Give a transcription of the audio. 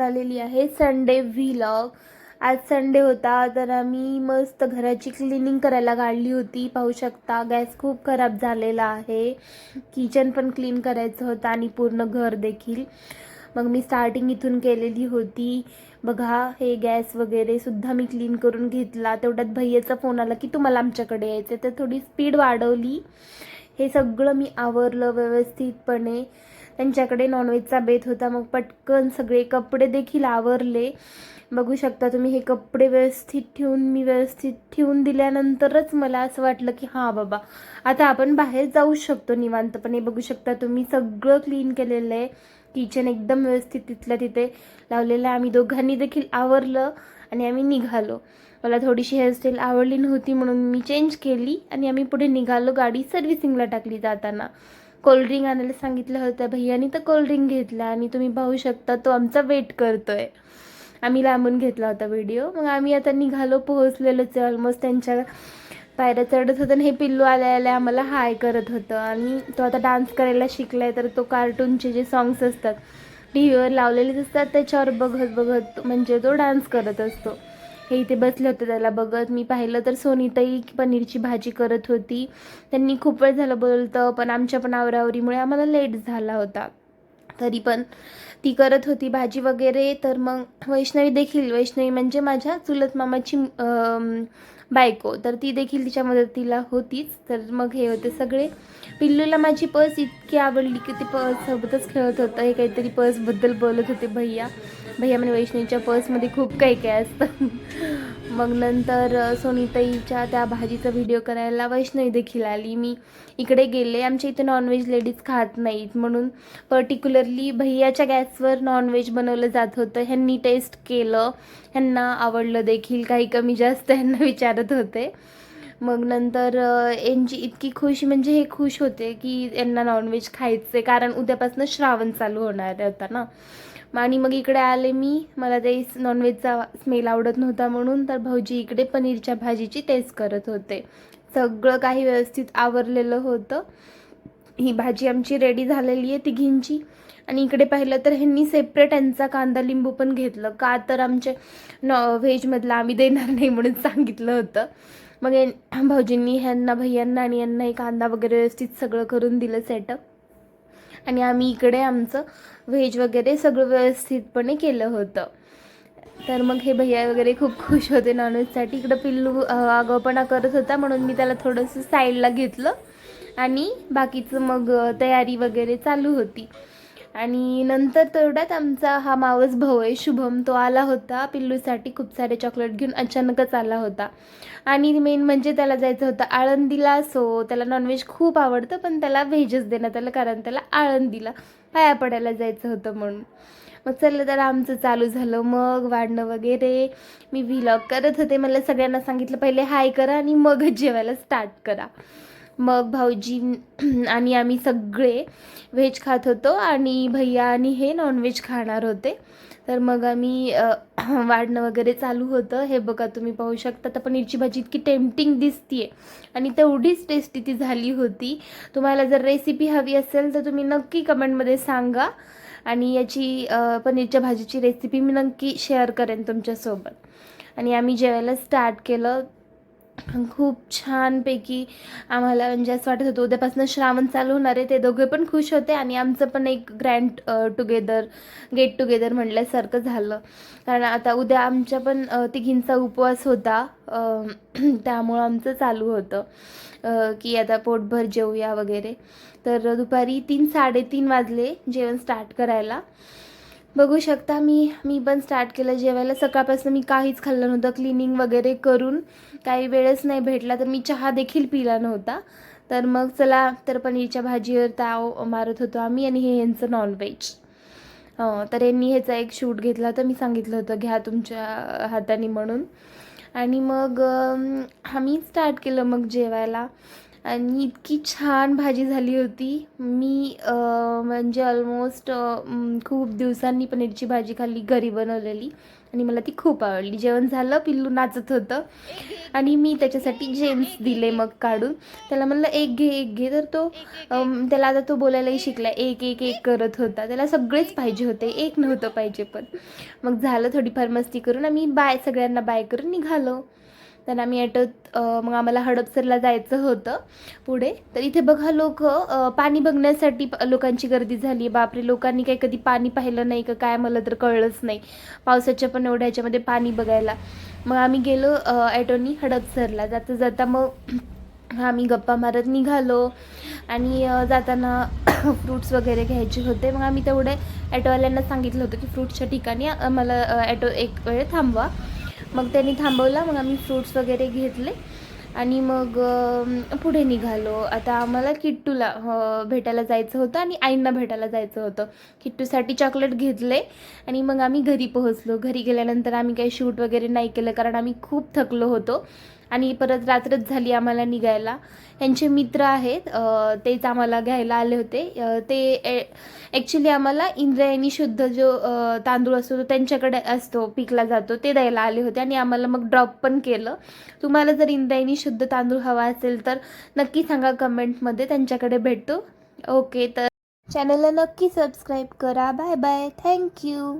आलेली आहे. संडे व्हीलॉग आज संडे होता तर आम्ही मस्त घराची क्लिनिंग करायला काढली होती. पाहू शकता गॅस खूप खराब झालेला आहे. किचन पण क्लीन करायचं होतं आणि पूर्ण घर देखील. मग मी स्टार्टिंग इथून केलेली होती. बघा हे गॅस वगैरे सुद्धा मी क्लीन करून घेतला. तेवढ्यात भैयाचा फोन आला की तुम्हाला आमच्याकडे यायचं तर थोडी स्पीड वाढवली. हे सगळं मी आवरलं व्यवस्थितपणे. त्यांच्याकडे नॉनव्हेजचा बेत होता. मग पटकन सगळे कपडे देखील आवरले. बघू शकता तुम्ही हे कपडे व्यवस्थित ठेवून मी व्यवस्थित ठेवून दिल्यानंतरच मला असं वाटलं की हां बाबा आता आपण बाहेर जाऊ शकतो निवांतपणे. बघू शकता तुम्ही सगळं क्लीन केलेलं आहे. किचन एकदम व्यवस्थित तिथल्या तिथे लावलेलं आहे. आम्ही दोघांनी देखील आवरलं आणि आम्ही निघालो. मला थोडीशी हेअरस्टाईल आवडली नव्हती म्हणून मी चेंज केली आणि आम्ही पुढे निघालो गाडी सर्व्हिसिंगला टाकली जाताना. कोल्ड्रिंक आणायला सांगितलं होतं भैयानी तर कोल्ड्रिंक घेतला आणि तुम्ही पाहू शकता तो आमचा वेट करतो आहे आम्ही लांबून घेतला होता व्हिडिओ मग आम्ही आता निघालो पोहोचलेलोच आहे ऑलमोस्ट त्यांच्या पायऱ्या चढत होतं आणि हे पिल्लू आल्या आल्या आम्हाला हाय करत होतं. आणि तो आता डान्स करायला शिकला आहे तर तो कार्टूनचे जे सॉंग्स असतात टी व्हीवर लावलेलेच असतात त्याच्यावर बघत बघत म्हणजे तो डान्स करत असतो. हे इथे बसले होते त्याला बघत. मी पाहिलं तर सोनीताई पनीरची भाजी करत होती. त्यांनी खूप वेळ झालं बोलतं पण आमच्या पण आवरावरीमुळे आम्हाला लेट झाला होता. तरी पण ती करत होती भाजी वगैरे. तर मग वैष्णवी देखील वैष्णवी म्हणजे माझ्या चुलत मामाची बायको. तर ती देखील तिच्या मदतीला होतीच. तर मग हे होते सगळे. पिल्लूला माझी पर्स इतकी आवडली की ती पर्ससोबतच खेळत होतं. हे काहीतरी पर्सबद्दल बोलत होते भैया. भैया म्हणजे वैष्णवीच्या पर्समध्ये खूप काही काय असतं. मग नंतर सोनीताईच्या त्या भाजीचा व्हिडिओ करायला वैष्णवी देखील आली. मी इकडे गेले. आमच्या इथे नॉनव्हेज लेडीज खात नाहीत. म्हणून पर्टिक्युलरली भैयाच्या गॅसवर नॉनव्हेज बनवलं जात होतं. ह्यांनी टेस्ट केलं. ह्यांना आवडलं देखील. काही कमी जास्त ह्यांना विचारत होते. मग नंतर यांची इतकी खुश म्हणजे हे खुश होते की यांना नॉनव्हेज खायचे कारण उद्यापासून श्रावण चालू होणार होता ना. आणि मग इकडे आले मी मला ते नॉनव्हेजचा स्मेल आवडत नव्हता म्हणून तर भाऊजी इकडे पनीरच्या भाजीची टेस्ट करत होते. सगळं काही व्यवस्थित आवरलेलं होतं. ही भाजी आमची रेडी झालेली आहे तिघींची. आणि इकडे पाहिलं तर ह्यांनी सेपरेट यांचा कांदा लिंबू पण घेतलं. का तर आमचे नॉ व्हेजमधलं आम्ही देणार नाही म्हणून सांगितलं होतं. मग भाऊजींनी ह्यांना भैयांना आणि यांना हे कांदा वगैरे व्यवस्थित सगळं करून दिलं सेटअप आणि आम्ही इकडे आमचं व्हेज वगैरे सगळं व्यवस्थितपणे केलं होतं. तर मग हे भैया वगैरे खूप खुश होते नॉनव्हेजसाठी इकडं पिल्लू अ, करत होता म्हणून मी त्याला थोडंसं साईडला घेतलं. आणि बाकीचं मग तयारी वगैरे चालू होती. आणि नंतर तेवढ्यात आमचा हा मावस भाऊ आहे शुभम तो आला होता. पिल्लूसाठी खूप सारे चॉकलेट घेऊन अचानकच आला होता. आणि मेन म्हणजे त्याला जायचं होतं आळंदीला. सो त्याला नॉनव्हेज खूप आवडतं पण त्याला व्हेजच देण्यात आलं कारण त्याला आळंदीला पाया पडायला जायचं होतं म्हणून. मग चल तर आमचं चालू झालं. मग वाढणं वगैरे. मी व्हिलॉग करत होते. मला सगळ्यांना सांगितलं पहिले हाय करा आणि मगच जेवायला स्टार्ट करा. मग भाऊजी आणि आम्ही सगळे व्हेज खात होतो आणि भैया आणि हे नॉनव्हेज खाणार होते. तर मग आम्ही वाढणं वगैरे चालू होतं. हे बघा तुम्ही पाहू शकता. तर पनीरची भाजी इतकी टेम्पटिंग दिसतीये. आणि तेवढीच टेस्टी ती झाली होती. तुम्हाला जर रेसिपी हवी असेल तर तुम्ही नक्की कमेंटमध्ये सांगा. आणि याची पनीरच्या भाजीची रेसिपी मी नक्की शेअर करेन तुमच्यासोबत. आणि आम्ही जेवायला स्टार्ट केलं. खूप छानपैकी आम्हाला म्हणजे असं वाटत होतं उद्यापासून श्रावण चालू होणार आहे. ते दोघे पण खुश होते आणि आमचं पण एक ग्रँड टुगेदर गेट टुगेदर म्हटल्यासारखं झालं. कारण आता उद्या आमच्या पण तिघींचा उपवास होता. त्यामुळं आमचं चालू होतं. की आता पोटभर जेवूया वगैरे. तर दुपारी तीन साडेतीन वाजले जेवण स्टार्ट करायला. बघू शकता मी मी पण स्टार्ट केलं जेवायला. सकाळपासून मी काहीच खाल्लं नव्हतं. क्लिनिंग वगैरे करून काही वेळच नाही भेटला तर मी चहा देखील पिला नव्हता. तर मग चला तर पनीरच्या भाजीवर ताव मारत होतो आम्ही आणि हे यांचं नॉनव्हेज तर यांनी ह्याचा एक शूट घेतला तर मी सांगितलं होतं घ्या तुमच्या हाताने म्हणून. आणि मग आम्ही स्टार्ट केलं मग जेवायला. आणि इतकी छान भाजी झाली होती. मी म्हणजे ऑलमोस्ट खूप दिवसांनी पनीरची भाजी खाल्ली घरी बनवलेली. आणि मला ती खूप आवडली. जेवण झालं पिल्लू नाचत होतं. आणि मी त्याच्यासाठी जेम्स दिले मग काढून. त्याला म्हणलं एक घे एक घे. तर तो त्याला आता तो बोलायलाही शिकला. एक एक एक करत होता. त्याला सगळेच पाहिजे होते. एक नव्हतं पाहिजे पण. मग झालं थोडीफार मस्ती करून आम्ही बाय सगळ्यांना बाय करून निघालो. तर आम्ही ॲटोत मग आम्हाला हडपसरला जायचं होतं पुढे. तर इथे बघा लोक पाणी बघण्यासाठी प- लोकांची गर्दी झाली. बापरे लोकांनी काही कधी पाणी पाहिलं नाही का काय मला तर कळलंच नाही. पावसाच्या पण एवढ्या ह्याच्यामध्ये पाणी बघायला. मग आम्ही गेलो ॲटोनी हडपसरला. जाता जाता मग आम्ही गप्पा मारत निघालो आणि जाताना फ्रूट्स वगैरे घ्यायचे होते. मग आम्ही तेवढे ॲटोवाल्यांना सांगितलं होतं की फ्रूट्सच्या ठिकाणी मला ॲटो एक वेळ थांबवा. मग त्यांनी थांबवला मग आम्ही फ्रूट्स वगैरे घेतले. आणि मग पुढे निघालो. आता आम्हाला किट्टूला भेटायला जायचं होतं आणि आईंना भेटायला जायचं होतं. किट्टूसाठी चॉकलेट घेतले. आणि मग आम्ही घरी पोहोचलो. घरी गेल्यानंतर आम्ही काही शूट वगैरे नाही केलं कारण आम्ही खूप थकलो होतो. आणि परत रात्रच झाली आम्हाला निघायला. यांचे मित्र आहेत तेच आम्हाला घ्यायला आले होते. ते ॲक्च्युली आम्हाला इंद्रायणी शुद्ध जो तांदूळ असतो तो त्यांच्याकडे असतो पिकला जातो ते द्यायला आले होते आणि आम्हाला मग ड्रॉप पण केलं. तुम्हाला जर इंद्रायणी शुद्ध तांदूळ हवा असेल तर नक्की सांगा कमेंटमध्ये त्यांच्याकडे भेटतो. ओके तर चॅनलला नक्की सबस्क्राईब करा. Bye bye thank you